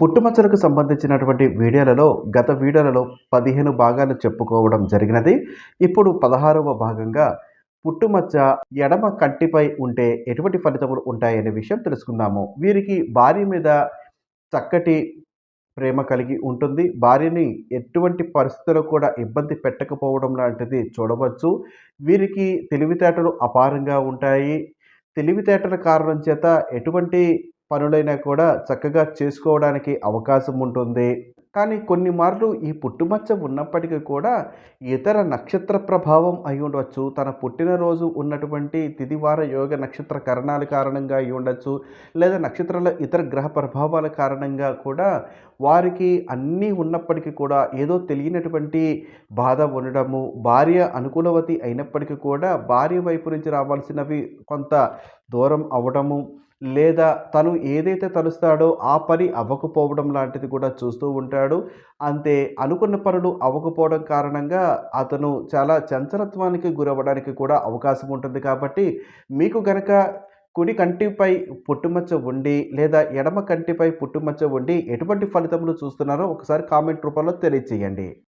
పుట్టుమచ్చలకు సంబంధించినటువంటి వీడియోలలో గత వీడియోలలో పదిహేను భాగాలు చెప్పుకోవడం జరిగినది. ఇప్పుడు పదహారవ భాగంగా పుట్టుమచ్చ ఎడమ కంటిపై ఉంటే ఎటువంటి ఫలితములు ఉంటాయనే విషయం తెలుసుకుందాము. వీరికి భార్య మీద చక్కటి ప్రేమ కలిగి ఉంటుంది. భార్యని ఎటువంటి పరిస్థితుల్లో కూడా ఇబ్బంది పెట్టకపోవడం లాంటిది చూడవచ్చు. వీరికి తెలివితేటలు అపారంగా ఉంటాయి. తెలివితేటల కారణం చేత ఎటువంటి పనులైనా కూడా చక్కగా చేసుకోవడానికి అవకాశం ఉంటుంది. కానీ కొన్ని మార్లు ఈ పుట్టుమచ్చ ఉన్నప్పటికీ కూడా ఇతర నక్షత్ర ప్రభావం అయి ఉండవచ్చు తన పుట్టినరోజు ఉన్నటువంటి తిదివార యోగ నక్షత్ర కరణాల కారణంగా అయి ఉండొచ్చు. లేదా నక్షత్రాల ఇతర గ్రహ ప్రభావాల కారణంగా కూడా వారికి అన్నీ ఉన్నప్పటికీ కూడా ఏదో తెలియనటువంటి బాధ ఉండడము భార్య అనుకూలవతి అయినప్పటికీ కూడా భార్య వైపు నుంచి రావాల్సినవి కొంత దూరం అవ్వడము లేదా తను ఏదైతే తలుస్తాడో ఆ పని అవ్వకపోవడం లాంటిది కూడా చూస్తూ ఉంటాడు. అంతే అనుకున్న పనులు అవ్వకపోవడం కారణంగా అతను చాలా చంచలత్వానికి గురవ్వడానికి కూడా అవకాశం ఉంటుంది కాబట్టి మీకు గనక కుడి కంటిపై పుట్టుమచ్చ ఉండి లేదా ఎడమ కంటిపై పుట్టుమచ్చ ఉండి ఎటువంటి ఫలితములు చూస్తున్నారో ఒకసారి కామెంట్ రూపంలో తెలియచేయండి.